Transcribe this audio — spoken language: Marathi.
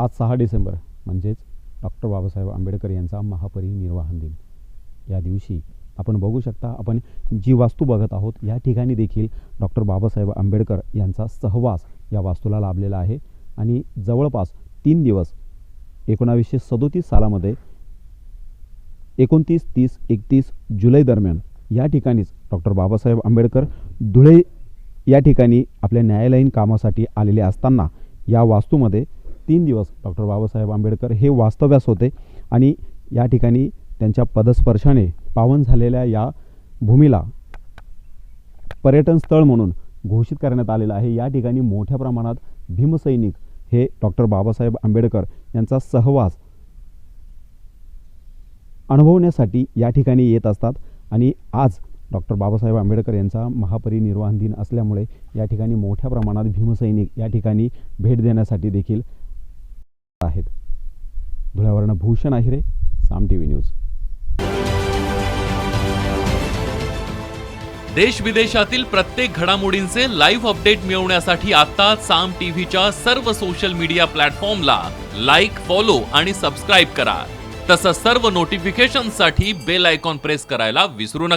आज सहा डिसेंबर म्हणजेच डॉक्टर बाबासाहेब आंबेडकर यांचा महापरिनिर्वाहन दिन. या दिवशी आपण बघू शकता आपण जी वास्तू बघत आहोत या ठिकाणी देखील डॉक्टर बाबासाहेब आंबेडकर यांचा सहवास या वास्तूला लाभलेला आहे. आणि जवळपास तीन दिवस एकोणावीसशे सदोतीस सालामध्ये एकोणतीस तीस एकतीस जुलै दरम्यान या ठिकाणीच डॉक्टर बाबासाहेब आंबेडकर धुळे या ठिकाणी आपल्या न्यायालयीन कामासाठी आलेले असताना या वास्तूमध्ये तीन दिवस डॉक्टर बाबासाहेब आंबेडकर हे वास्तव्यास होते आणि या ठिकाणी त्यांच्या पदस्पर्शाने पावन झालेल्या या भूमीला पर्यटन स्थळ म्हणून घोषित करण्यात आलेलं आहे. या ठिकाणी मोठ्या प्रमाणात भीमसैनिक हे डॉक्टर बाबासाहेब आंबेडकर यांचा सहवास अनुभवण्यासाठी या ठिकाणी येत असतात आणि आज डॉक्टर बाबासाहेब आंबेडकर यांचा महापरिनिर्वाण दिन असल्यामुळे या ठिकाणी मोठ्या प्रमाणात भीमसैनिक या ठिकाणी भेट देण्यासाठी देखील आहेत. धुळ्यावरनं Bhushan Ahire Saam TV news. देश विदेशातील प्रत्येक घडामोडींचे लाईव्ह अपडेट मिळवण्यासाठी आता साम टीव्हीच्या सर्व सोशल मीडिया प्लॅटफॉर्मला लाईक फॉलो आणि सबस्क्राईब करा. तसंच सर्व नोटिफिकेशनसाठी बेल आयकॉन प्रेस करायला विसरू नका.